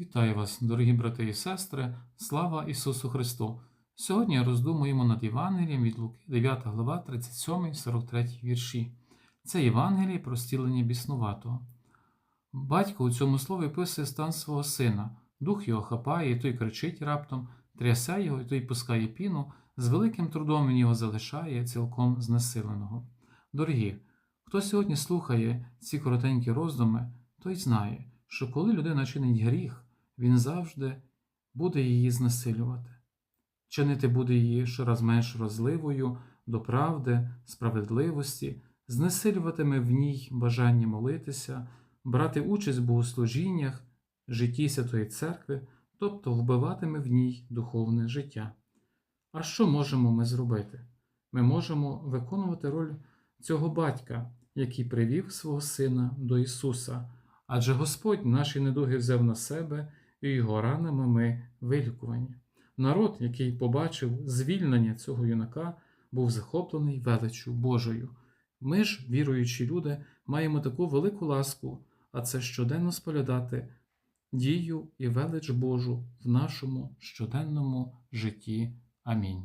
Вітаю вас, дорогі брати і сестри, слава Ісусу Христу! Сьогодні роздумуємо над Євангелієм від Луки, 9 глава, 37, 43 вірші. Це Євангеліє про стілення біснуватого. Батько у цьому слові описує стан свого сина. Дух його хапає, і той кричить раптом, трясе його, і той пускає піну, з великим трудом він його залишає, цілком знесиленого. Дорогі, хто сьогодні слухає ці коротенькі роздуми, той знає, що коли людина чинить гріх, він завжди буде її знесилювати. Чинити буде її щораз менш розливою до правди, справедливості, знесилюватиме в ній бажання молитися, брати участь в богослужіннях, житті Святої Церкви, тобто вбиватиме в ній духовне життя. А що можемо ми зробити? Ми можемо виконувати роль цього батька, який привів свого сина до Ісуса, адже Господь наші недуги взяв на себе і його ранами ми вилікувані. Народ, який побачив звільнення цього юнака, був захоплений величчю Божою. Ми ж, віруючі люди, маємо таку велику ласку, а це щоденно споглядати дію і велич Божу в нашому щоденному житті. Амінь.